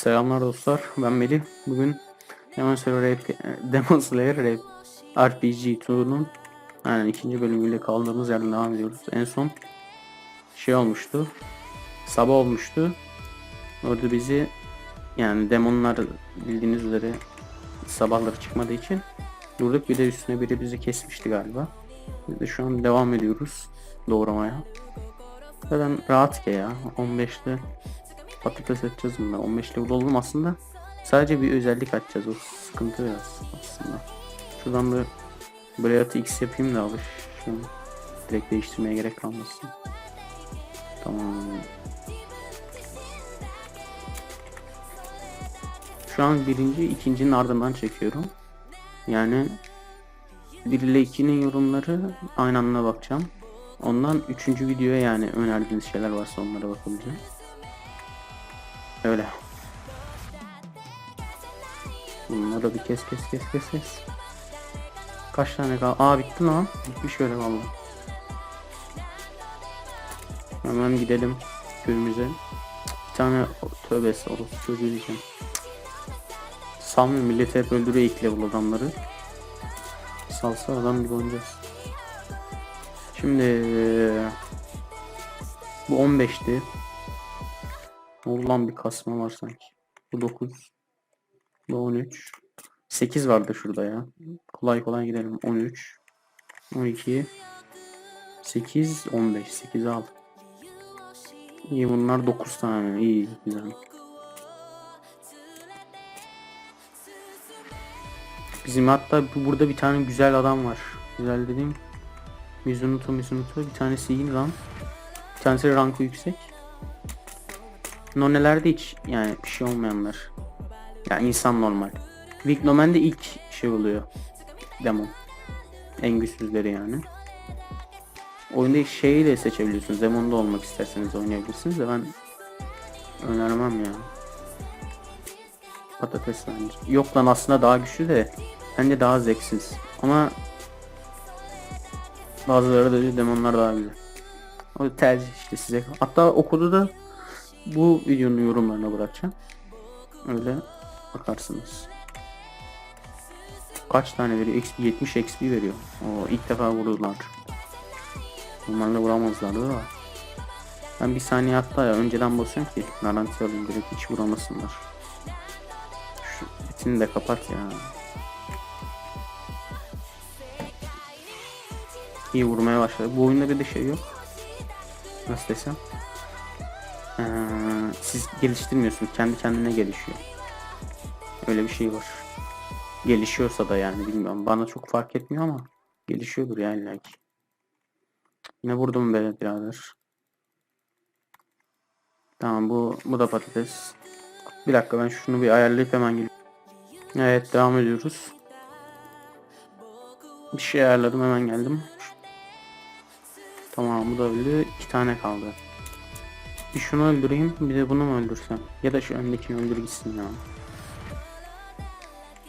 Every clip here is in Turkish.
Selamlar dostlar. Ben Melih. Bugün Demon Slayer, RP, Demon Slayer RP, RPG 2'nun yani ikinci bölümüyle kaldığımız yerden devam ediyoruz. En son şey olmuştu. Sabah olmuştu. Orada bizi yani demonlar bildiğiniz üzere sabahları çıkmadığı için durduk bir de üstüne biri bizi kesmişti galiba. Biz de şu an devam ediyoruz doğramaya. Zaten rahat ki ya. 15'te patates edeceğiz bunlar. 15 level oldum aslında. Sadece bir özellik açacağız. O sıkıntı biraz aslında. Şuradan da Blayat'ı X yapayım da alış. Şunu direkt değiştirmeye gerek kalmasın. Tamam. Şu an birinci, ikincinin ardından çekiyorum. Yani 1 ile 2'nin yorumları aynı anda bakacağım. Ondan üçüncü videoya yani önerdiğiniz şeyler varsa onlara bakabileceğim. Öyle. Bunları da bir kes kes kes kes kes. Kaç tane kaldı? Aa bitti lan. Bitmiş şöyle vallahi. Hemen gidelim köyümüze. Bir tane tövbe estağfurullah çocuğu diyeceğim. Salmıyor milleti hep öldürüyor ilk level adamları. Salsa adam gibi oynayacağız. Şimdi bu 15'ti. Olan bir kasma var sanki. Bu 9. Bu 13. 8 vardı şurada ya. Kolay kolay gidelim. 13. 12. 8. 15. 8 al. İyi bunlar 9 tane. İyi güzel. Bizim hatta bu- burada bir tane güzel adam var. Güzel dediğim Mizunuto Mizunuto bir tanesi iyi lan. Bir tanesi rankı yüksek. Nonelerde hiç yani bir şey olmayanlar. Yani insan normal. Vignomen'de ilk şey oluyor. Demon. En güçsüzleri yani. Oyunda şeyi de seçebiliyorsunuz. Demon'da olmak isterseniz oynayabilirsiniz de ben önermem ya. Patates bence. Yok lan aslında daha güçlü de bence daha zevksiz. Ama bazıları da demonlar daha güzel. O tercih işte size. Hatta okudu da bu videonun yorumlarına bırakacağım. Öyle bakarsınız. Kaç tane veriyor? XP 70 XP veriyor. O ilk defa vurdular. Bunlarla vuramazlardı da. Ben bir saniye hatta ya önceden basıyorum ki garanti alayım direkt hiç vuramasınlar. Şu etini de kapat ya. İyi vurmaya başladı. Bu oyunda bir de şey yok. Nasıl desem? Siz geliştirmiyorsunuz. Kendi kendine gelişiyor. Öyle bir şey var. Gelişiyorsa da yani bilmiyorum. Bana çok fark etmiyor ama gelişiyordur yani belki. Ne vurdum be birader. Tamam bu bu da patates. Bir dakika ben şunu bir ayarlayıp hemen geliyorum. Evet devam ediyoruz. Bir şey ayarladım hemen geldim. Tamam bu da öldü. İki tane kaldı. Bir şunu öldüreyim bir de bunu mu öldürsem? Ya da şu öndekini öldür gitsin ya.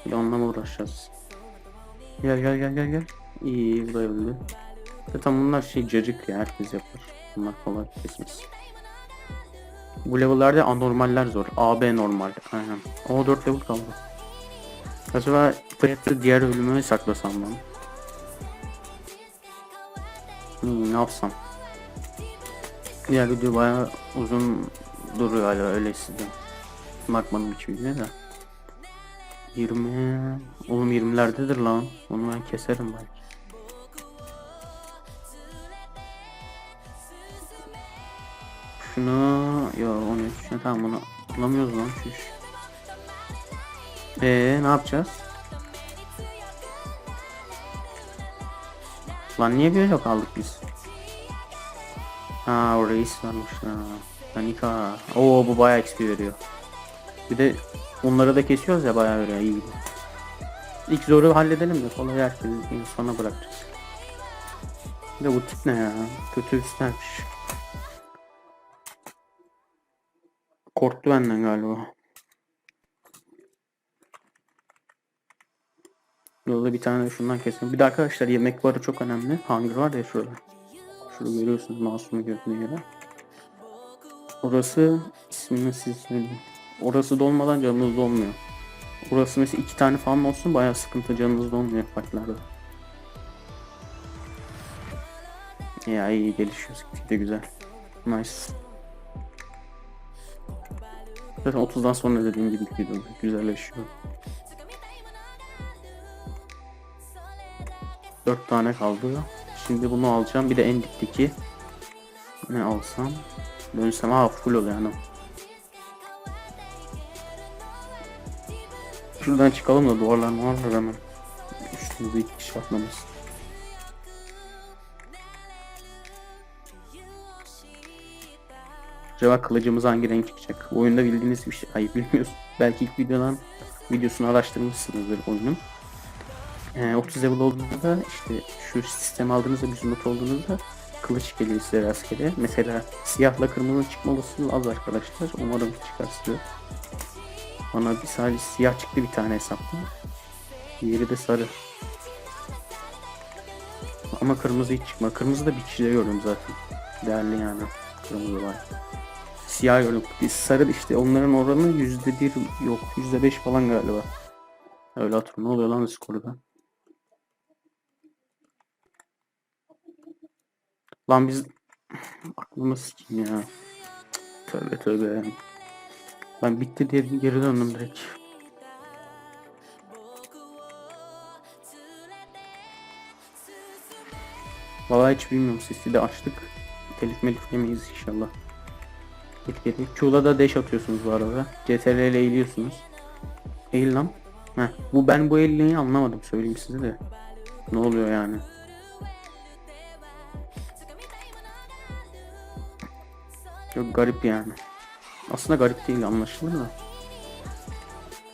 Bir onunla mı uğraşacağız? Gel gel gel gel gel. İyi bu da öldü. Zaten bunlar şey cacık ya herkes yapar. Bunlar kolay kesmez. Bu level'larda anormaller zor. AB normal. Aynen. O 4 level kaldı. Acaba Fred'de diğer ölümü saklasam ben? Hmm, ne yapsam? Diğer video bayağı uzun duruyor hala öyle hissediyorum. Bakmadım hiç videoya da. 20 Oğlum 20'lerdedir lan. Onu ben keserim belki. Şunu yo 13 ne tamam bunu bulamıyoruz lan şu iş. Ee ne yapacağız? Lan niye böyle kaldık biz? Ha o reis varmış ha. Panika. Oo bu bayağı XP veriyor. Bir de onları da kesiyoruz ya bayağı veriyor iyi. İlk zoru halledelim de kolay herkes sona bırakacağız. Bir de bu tip ne ya? Kötü üstlenmiş. Korktu benden galiba. Yolda bir tane de şundan kesin. Bir de arkadaşlar yemek barı çok önemli. Hunger var ya şurada. Şurada görüyorsunuz masumu gördüğünüz yere. Orası ismini siz söyleyin. orası dolmadan canınız dolmuyor. Orası mesela iki tane falan olsun bayağı sıkıntı canınız dolmuyor fightlarda. Ya iyi gelişiyoruz gitgide güzel. Nice. Zaten 30'dan sonra dediğim gibi video güzelleşiyor. 4 tane kaldı. Şimdi bunu alacağım. Bir de en dipteki ne alsam? Dönsem ha full oluyor yani. Şuradan çıkalım da duvarlar var hemen. Üstümüzde iki kişi atmamız. Acaba kılıcımız hangi renk çıkacak? Bu oyunda bildiğiniz bir şey. Hayır bilmiyorsun. Belki ilk videodan videosunu araştırmışsınızdır oyunun. Ee, 30 level olduğunda işte şu sistem aldığınızda bir not olduğunuzda kılıç geliyor size rastgele. Mesela siyahla kırmızı çıkma olasılığı az arkadaşlar. Umarım çıkar size. Bana bir sadece siyah çıktı bir tane hesapta. Diğeri de sarı. Ama kırmızı hiç çıkma. Kırmızı da bir kişide gördüm zaten. Değerli yani. Kırmızı var. Siyah gördüm. Sarı işte onların oranı yüzde bir yok. Yüzde beş falan galiba. Öyle hatırlıyorum. Ne oluyor lan skorda? Lan biz aklımı sikeyim ya. Tövbe tövbe. Ben bitti diye geri döndüm direkt. Vallahi hiç bilmiyorum sesi de açtık. Telif melif yemeyiz inşallah. Git git. Q'la da dash atıyorsunuz bu arada. CTRL ile eğiliyorsunuz. Eğil lan. Heh, bu ben bu eğilmeyi anlamadım söyleyeyim size de. Ne oluyor yani? Çok garip yani. Aslında garip değil anlaşılır da.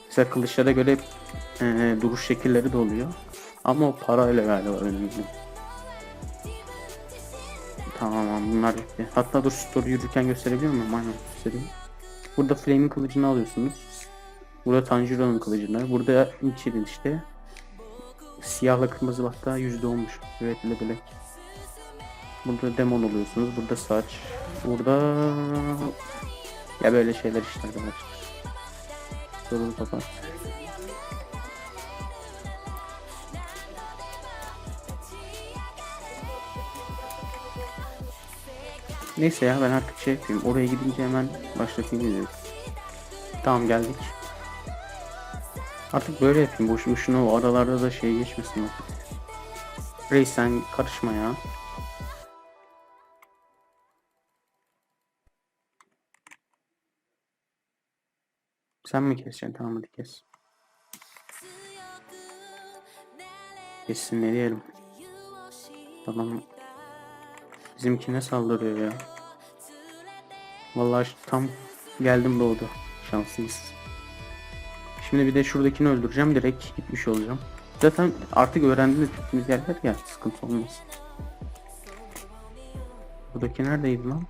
Mesela kılıçlara göre e, duruş şekilleri de oluyor. Ama o parayla galiba önümüzde. Tamam bunlar bitti. Hatta dur story yürürken gösterebiliyor muyum? Aynen göstereyim. Burada Flame'in kılıcını alıyorsunuz. Burada Tanjiro'nun kılıcını. Burada Nichi'nin işte. Siyahla kırmızı hatta yüzde olmuş. İle Black. Burada demon oluyorsunuz. Burada saç. Burada ya böyle şeyler işte arkadaşlar. Sorunu kapat. Neyse ya ben artık şey yapayım. Oraya gidince hemen başlatayım videoyu. Tamam geldik. Artık böyle yapayım. Boş boşuna o aralarda da şey geçmesin artık. Reis sen karışma ya. Sen mi keseceksin? Tamam hadi kes. Kessin ne diyelim. Adam bizimkine saldırıyor ya. Vallahi tam geldim doğdu. Şanslıyız. Şimdi bir de şuradakini öldüreceğim. Direkt gitmiş olacağım. Zaten artık öğrendiğimiz gittiğimiz yerler ya sıkıntı olmaz. Buradaki neredeydi lan?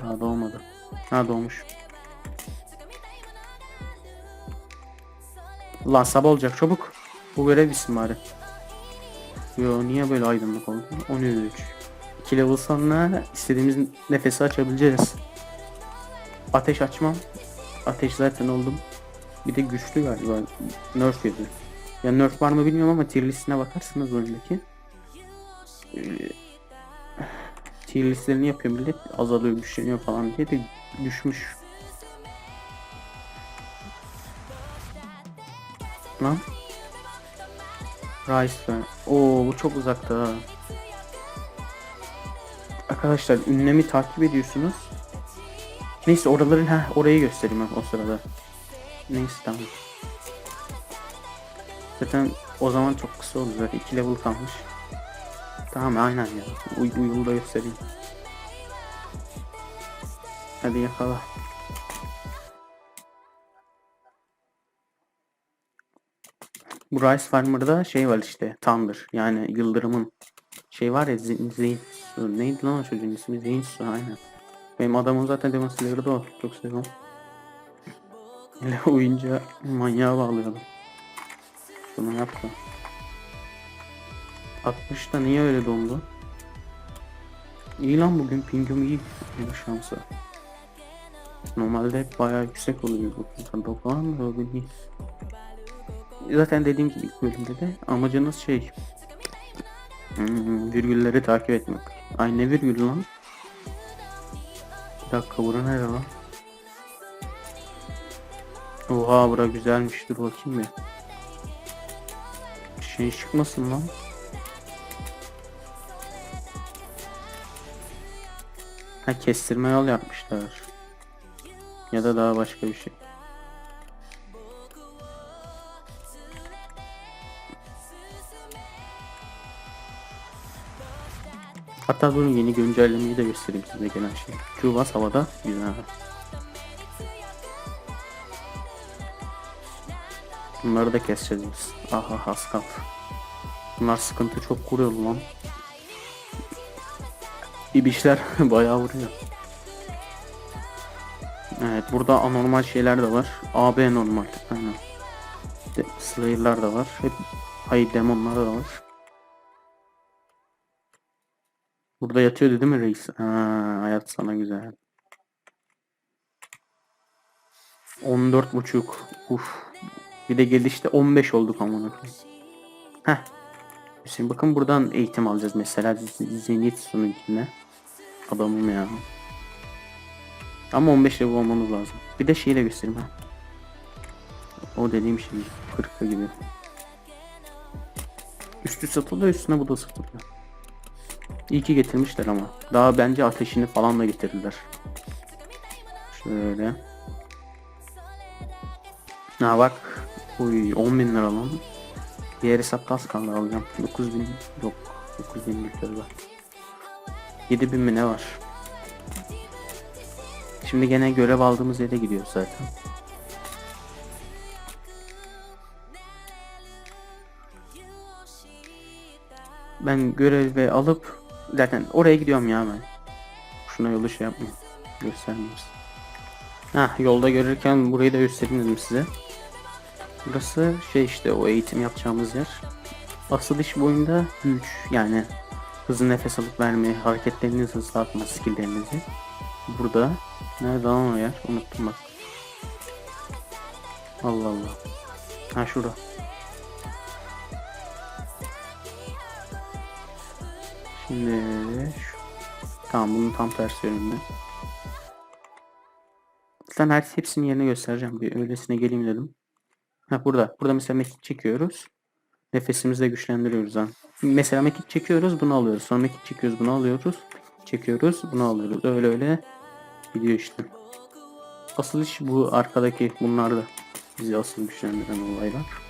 Ha doğmadı. Ha doğmuş. Ulan sabah olacak çabuk. Bu görev bitsin bari. Yo niye böyle aydınlık oldu? 13. 2 level sonra istediğimiz nefesi açabileceğiz. Ateş açmam. Ateş zaten oldum. Bir de güçlü galiba. Nerf yedi. Ya nerf var mı bilmiyorum ama tier listine bakarsanız oyundaki. Ee, tier listlerini yapıyor millet. Azalıyor güçleniyor falan diye de düşmüş. Lan. Rice ben. Bu çok uzakta. Arkadaşlar ünlemi takip ediyorsunuz. Neyse oraların ha orayı göstereyim ben o sırada. Neyse tamam. Zaten o zaman çok kısa oldu zaten 2 level kalmış. Tamam aynen ya. Uy uyulu da göstereyim. Hadi yakala. Bu Rice Farmer'da şey var işte Thunder yani Yıldırım'ın şey var ya Zeyn, neydi lan o çocuğun ismi Zeyn aynen. Benim adamım zaten Demon Slayer'da o çok seviyorum. Hele oyunca manyağa bağlıyordum. Bunu yaptı. 60'da niye öyle dondu? İyi lan bugün pingim iyi. Bir şansı. Normalde bayağı yüksek oluyor bu kurtarda falan da öyle değil. Zaten dediğim gibi ilk bölümde de amacınız şey hmm, virgülleri takip etmek. Ay ne virgül lan? Bir dakika bura nere lan? Oha bura güzelmiş dur bakayım bir. Şey çıkmasın lan. Ha kestirme yol yapmışlar. Ya da daha başka bir şey. Hatta durun yeni güncellemeyi de göstereyim size gelen şey. Q-Bus havada güzel. Bunları da keseceğiz biz. Aha haskat. Bunlar sıkıntı çok kuruyor lan. İbişler bayağı vuruyor. Evet burada anormal şeyler de var. AB normal. Aynen. De, Slayer'lar da var. Hep hayır demonlar da var. Burada yatıyordu değil mi reis? Ha, hayat sana güzel. 14 buçuk. Uf. Bir de gelişte 15 olduk amına. Heh. Hüseyin bakın buradan eğitim alacağız mesela Zenit sunucuna. Adamım ya. Ama 15 level olmamız lazım. Bir de şeyi de göstereyim ha. O dediğim şey 40 gibi. Üstü satılıyor üstüne bu da satılıyor. İyi ki getirmişler ama. Daha bence ateşini falan da getirdiler. Şöyle. Ha bak. Uy 10 bin lira lan. Diğer hesapta az kaldı alacağım. 9 bin yok. 9 bin lira var. 7 bin mi ne var? Şimdi gene görev aldığımız yere gidiyoruz zaten. Ben görevi alıp zaten oraya gidiyorum ya ben. Şuna yolu şey yapmayayım. Göstermiyoruz. Ha yolda görürken burayı da göstereyim dedim size. Burası şey işte o eğitim yapacağımız yer. Asıl iş bu oyunda güç yani hızlı nefes alıp verme, hareketlerinizi hızlatma, skilllerinizi. Burada. Nerede lan o yer? Unuttum bak. Allah Allah. Ha şurada. Şu. Tamam bunun tam tersi yönünde. Sen her hepsinin yerini göstereceğim. Bir öylesine geleyim dedim. Ha burada. Burada mesela mekik çekiyoruz. Nefesimizi de güçlendiriyoruz ha. Mesela mekik çekiyoruz bunu alıyoruz. Sonra mekik çekiyoruz bunu alıyoruz. Çekiyoruz bunu alıyoruz. Öyle öyle gidiyor işte. Asıl iş bu arkadaki bunlar da bizi asıl güçlendiren olaylar.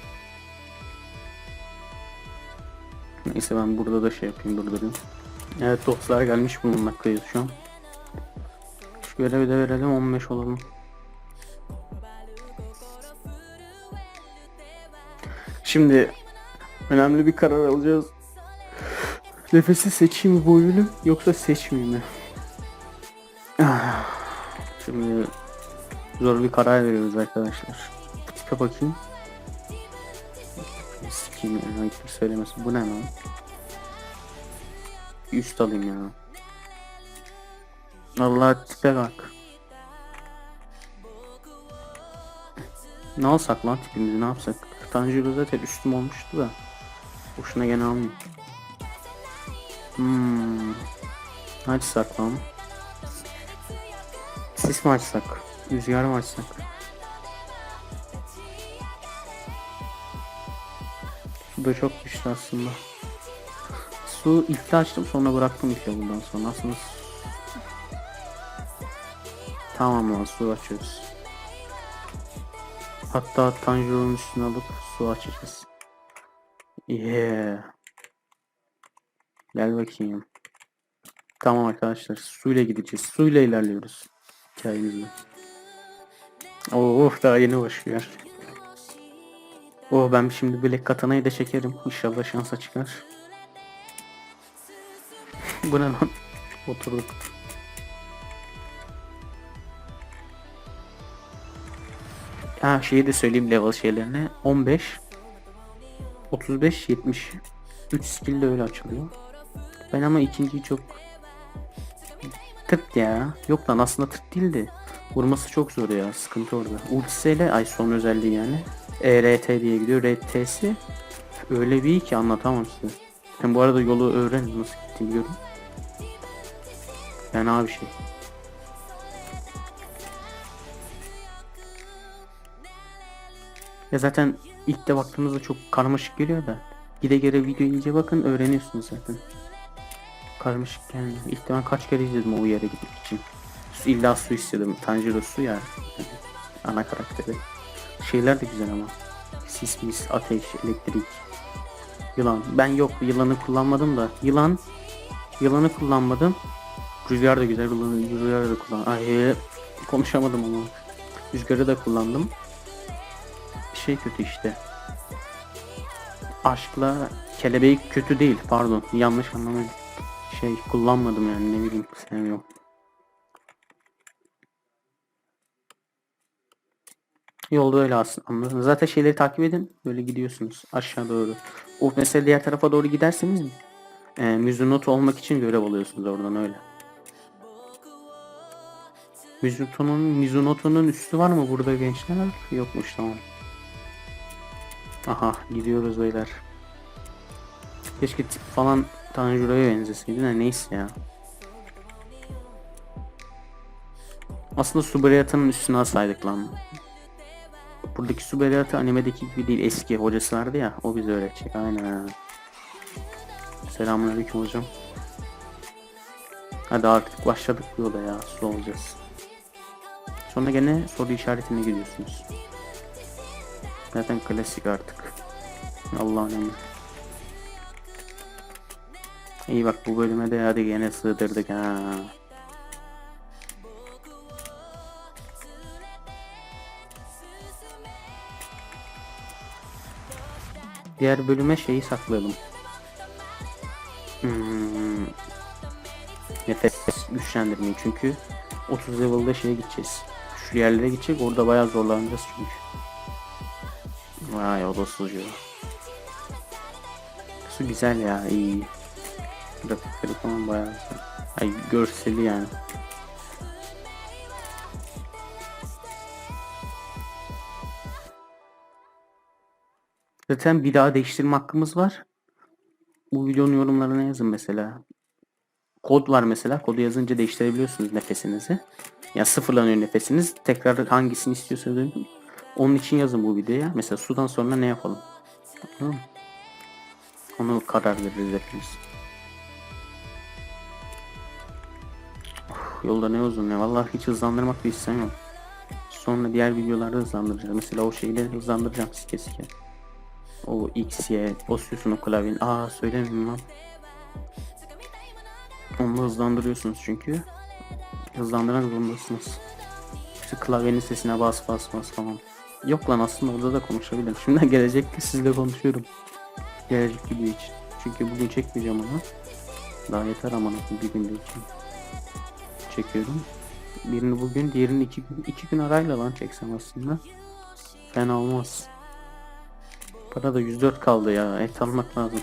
Neyse ben burada da şey yapayım durdurayım. Evet dostlar gelmiş bulunmaktayız şu an. Şu görevi de verelim 15 olalım. Şimdi önemli bir karar alacağız. Nefesi seçeyim mi bu oyunu yoksa seçmeyeyim mi? Ah, Şimdi zor bir karar veriyoruz arkadaşlar. Bu tipe bakayım. Sikiyim ya hiçbir söylemesin. Bu ne lan? Üst alayım ya. Allah tipe bak. Ne alsak lan tipimizi ne yapsak? Tanjiro zaten üstüm olmuştu da. Boşuna gene almayayım. Hmm. Açsak lan? Sis mi açsak? Rüzgar mı açsak? Su da çok güçlü aslında. Su ilk açtım sonra bıraktım ilk bundan sonra. Aslında Tamam lan su açıyoruz. Hatta Tanjiro'nun üstüne alıp su açacağız. Yeah. Gel bakayım. Tamam arkadaşlar suyla gideceğiz. Suyla ilerliyoruz. Hikayemizde. Oh daha yeni başlıyor. Oh ben şimdi Black Katana'yı da çekerim. İnşallah şansa çıkar. Bu ne lan? Oturduk. Ha şeyi de söyleyeyim level şeylerine. 15 35 70 3 skill de öyle açılıyor. Ben ama ikinciyi çok tırt ya. Yok lan aslında tırt değildi. Vurması çok zor ya. Sıkıntı orada. Ultisiyle ay son özelliği yani. ERT diye gidiyor. RT'si öyle bir ki anlatamam size. Ben bu arada yolu öğren nasıl gittiğini biliyorum. Fena bir şey. Ya zaten ilk de baktığınızda çok karmaşık geliyor da gide gele video iyice bakın öğreniyorsunuz zaten. Karmaşık gelmiyor. İlk de ben kaç kere izledim o yere gitmek için. İlla su istedim. Tanjiro su ya. Yani ana karakteri. Şeyler de güzel ama. Sis, mis, ateş, elektrik. Yılan. Ben yok yılanı kullanmadım da. Yılan. Yılanı kullanmadım. Rüzgar da güzel. Rüzgar da kullan. Ay konuşamadım ama. Rüzgarı da kullandım. Şey kötü işte. Aşkla kelebeği kötü değil. Pardon. Yanlış anlamayın. Şey kullanmadım yani ne bileyim sevmiyorum. Yolda öyle aslında. Zaten şeyleri takip edin. Böyle gidiyorsunuz aşağı doğru. O mesela diğer tarafa doğru giderseniz e, Mizunoto olmak için görev alıyorsunuz oradan öyle. Mizunoto'nun Mizunoto'nun üstü var mı burada gençler? Yokmuş tamam. Aha gidiyoruz beyler. Keşke tip falan Tanjiro'ya benzeseydi de neyse ya. Aslında Subarayata'nın üstüne alsaydık lan. Buradaki Subarayata animedeki gibi değil eski hocası vardı ya o bize öğretecek aynen. Selamünaleyküm hocam. Hadi artık başladık yola ya su olacağız. Sonra gene soru işaretine gidiyorsunuz. Zaten klasik artık. Allah'ın emri. İyi bak bu bölüme de hadi gene sığdırdık ha. Diğer bölüme şeyi saklayalım. Hmm. Nefes güçlendirmeyi çünkü 30 level'da şeye gideceğiz. Şu yerlere gidecek orada bayağı zorlanacağız çünkü. Vay o da sucuğu. Su güzel ya iyi. Grafikleri falan bayağı güzel. Ay görseli yani. Zaten bir daha değiştirme hakkımız var. Bu videonun yorumlarına yazın mesela. Kod var mesela. Kodu yazınca değiştirebiliyorsunuz nefesinizi. Ya sıfırlanıyor nefesiniz. Tekrar hangisini istiyorsanız onun için yazın bu videoya. Mesela sudan sonra ne yapalım? Mı? Onu karar veririz hepimiz. Of, yolda ne uzun ya. Vallahi hiç hızlandırmak da istemiyorum. Sonra diğer videolarda hızlandıracağım. Mesela o şeyleri hızlandıracağım sike sike. O X, Y, basıyorsun o klavyenin. Aa söylemeyeyim lan. Onu hızlandırıyorsunuz çünkü. Hızlandıran zorundasınız. İşte klavyenin sesine bas bas bas falan. Yok lan aslında orada da konuşabilirim. Şimdi gelecekte sizle konuşuyorum. Gelecek video için. Çünkü bugün çekmeyeceğim onu. Daha yeter ama bir günde için. Çekiyorum. Birini bugün, diğerini iki gün. iki gün arayla lan çeksem aslında. Fena olmaz. Para da 104 kaldı ya. Et almak lazım.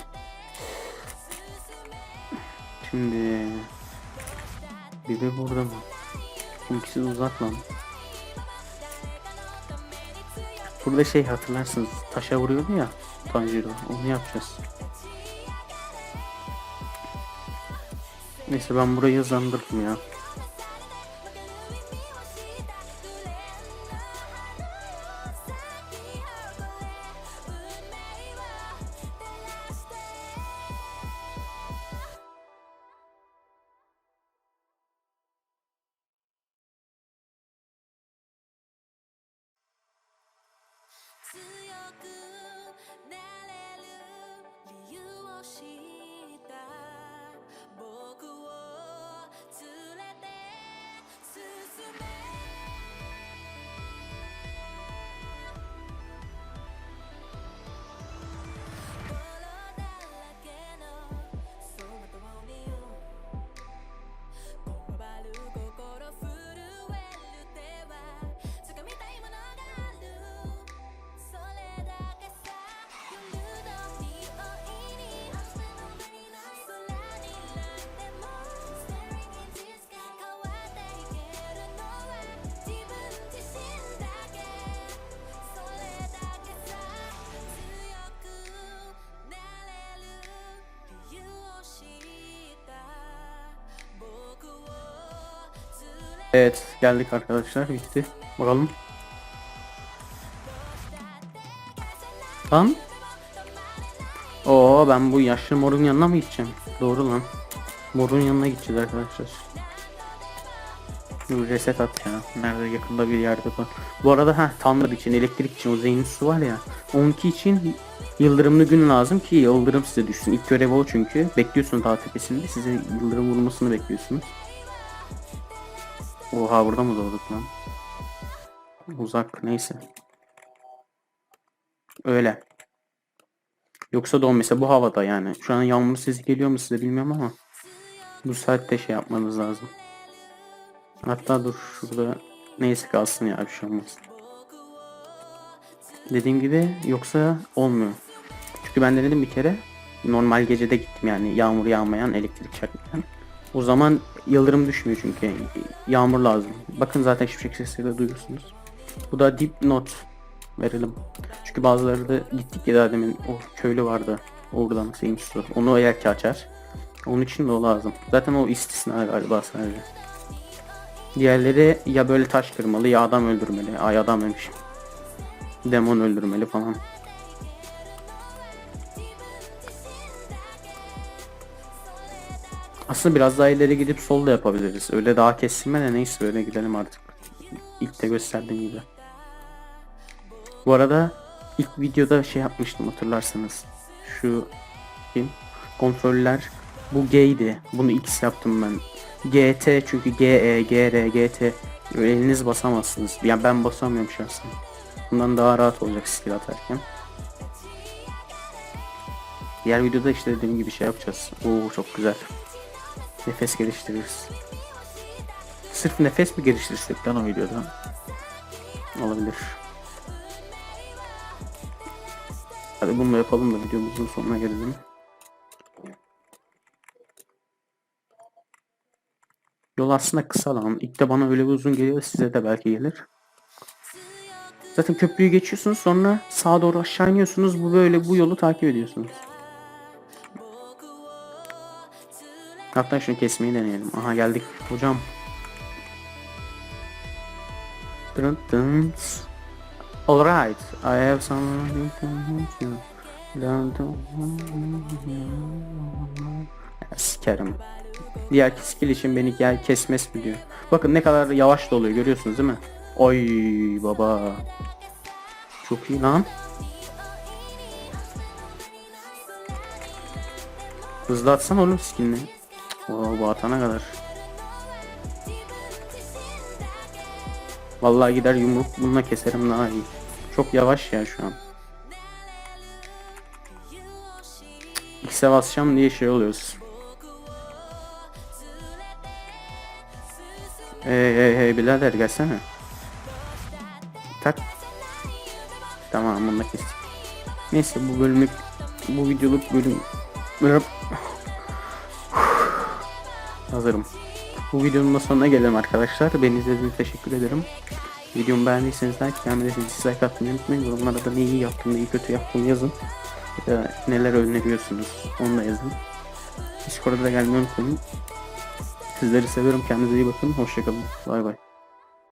Şimdi bir de burada mı? İkisi uzak lan. Burada şey hatırlarsınız taşa vuruyordu ya Tanjiro onu yapacağız. Neyse ben burayı hızlandırdım ya. Evet geldik arkadaşlar bitti. Bakalım. Lan. Oo ben bu yaşlı morun yanına mı gideceğim? Doğru lan. Morun yanına gideceğiz arkadaşlar. Dur reset at ya. Nerede yakında bir yerde var. Bu arada ha Tanrı için elektrik için o su var ya. Onunki için yıldırımlı gün lazım ki yıldırım size düşsün. İlk görev o çünkü. Bekliyorsun dağ tepesinde. Size yıldırım vurmasını bekliyorsunuz. Oha burada mı doğduk lan? Uzak neyse. Öyle. Yoksa doğum mesela bu havada yani. Şu an yağmur sesi geliyor mu size bilmiyorum ama. Bu saatte şey yapmanız lazım. Hatta dur şurada neyse kalsın ya bir şey olmaz. Dediğim gibi yoksa olmuyor. Çünkü ben denedim bir kere. Normal gecede gittim yani yağmur yağmayan elektrik çarpmayan. O zaman yıldırım düşmüyor çünkü yağmur lazım. Bakın zaten şimşek de duyuyorsunuz. Bu da dipnot verelim. Çünkü bazıları da gittik ya daha demin o köylü vardı. Oradan Seymiş su. Onu eğer ki açar. Onun için de o lazım. Zaten o istisna galiba sadece. Diğerleri ya böyle taş kırmalı ya adam öldürmeli. Ay adam demişim. Demon öldürmeli falan. Aslında biraz daha ileri gidip sol da yapabiliriz. Öyle daha kesilme de neyse öyle gidelim artık. İlk de gösterdiğim gibi. Bu arada ilk videoda şey yapmıştım hatırlarsanız. Şu kim? Kontroller bu G'ydi. Bunu X yaptım ben. GT çünkü GE, GR, GT Böyle eliniz basamazsınız. Yani ben basamıyorum şahsen. Bundan daha rahat olacak skill atarken. Diğer videoda işte dediğim gibi şey yapacağız. Oo çok güzel. Nefes geliştiririz. Sırf nefes mi geliştirsek lan o videoda? Olabilir. Hadi bunu yapalım da videomuzun sonuna gelelim. Yol aslında kısa lan. İlk de bana öyle bir uzun geliyor size de belki gelir. Zaten köprüyü geçiyorsunuz sonra sağa doğru aşağı iniyorsunuz. Bu böyle bu yolu takip ediyorsunuz. Hatta şunu kesmeyi deneyelim. Aha geldik hocam. Alright, I have something to help you. Sikerim. Diğer skill için beni gel kesmez mi diyor. Bakın ne kadar yavaş doluyor görüyorsunuz değil mi? Oy baba. Çok iyi lan. Hızlı atsan oğlum skillini. Oo bu atana kadar. Vallahi gider yumruk bununla keserim daha iyi. Çok yavaş ya şu an. X'e basacağım diye şey oluyoruz. Hey hey hey birader gelsene. Tak. Tamam bunu kestik. Neyse bu bölümlük bu videoluk bölüm. Hazırım. Bu videonun da sonuna gelelim arkadaşlar. Beni izlediğiniz için teşekkür ederim. Videomu beğendiyseniz like, beğenmediyseniz like atmayı unutmayın. Yorumlara da neyi yaptım, neyi kötü yaptım yazın. Ya da neler öneriyorsunuz onu da yazın. Discord'a da gelmeyi unutmayın. Sizleri seviyorum. Kendinize iyi bakın. Hoşçakalın. Bay bay.